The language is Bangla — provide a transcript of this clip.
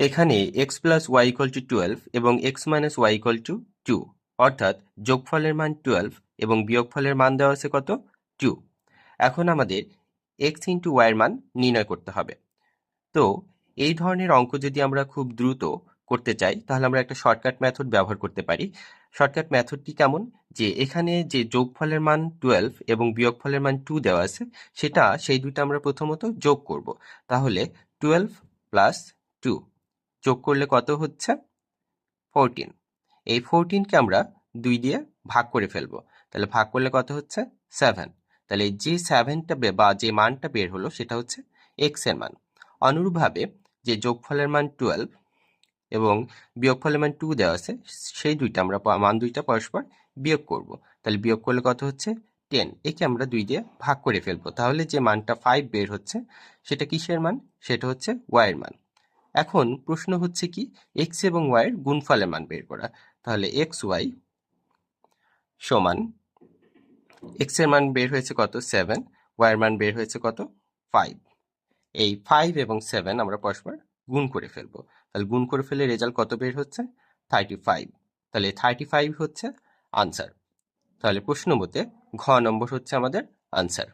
এখানে X plus Y equal to twelve এবং X minus Y equal to two অর্থাৎ যোগফলের মান টুয়েলভ এবং বিয়োগফলের মান দেওয়া আছে কত? টু এখন আমাদের এক্স ইন্টু ওয়াইয়ের মান নির্ণয় করতে হবে। তো, এই ধরনের অঙ্ক যদি আমরা খুব দ্রুত করতে চাই, তাহলে আমরা একটা শর্টকাট মেথড ব্যবহার করতে পারি। শর্টকাট মেথডটি কেমন? যে এখানে যে যোগফলের মান টুয়েলভ এবং বিয়োগফলের মান টু দেওয়া আছে, সেটা সেই দুইটা আমরা প্রথমত যোগ করব। তাহলে টুয়েলভ প্লাস টু যোগ করলে কত হচ্ছে? ফোরটিন এই ফোরটিনকে আমরা দুই দিয়ে ভাগ করে ফেলব। তাহলে ভাগ করলে কত হচ্ছে? সেভেন তাহলে যে সেভেনটা বা যে মানটা বের হলো সেটা হচ্ছে এক্সের মান। অনুরূপভাবে যে যোগফলের মান টুয়েলভ এবং বিয়োগফলের মান টু দেওয়া আছে, সেই দুইটা আমরা মান দুইটা পরস্পর বিয়োগ করব। তাহলে বিয়োগ করলে কত হচ্ছে? টেন একে আমরা দুই দিয়ে ভাগ করে ফেলব। তাহলে যে মানটা ফাইভ বের হচ্ছে, সেটা কিসের মান? সেটা হচ্ছে ওয়াইয়ের মান। এখন প্রশ্ন হচ্ছে কি এক্স এবং ওয়াইয়ের গুণফলের মান বের করা। তাহলে এক্স ওয়াই সমান এক্সের মান বের হয়েছে কত? সেভেন ওয়াইয়ের মান বের হয়েছে কত? ফাইভ এই ফাইভ এবং সেভেন আমরা পরস্পর গুণ করে ফেলব। তাহলে গুণ করে ফেলে রেজাল্ট কত বের হচ্ছে? থার্টি ফাইভ তাহলে থার্টি ফাইভ হচ্ছে আনসার তাহলে প্রশ্ন মতে ঘ নম্বর হচ্ছে আমাদের আনসার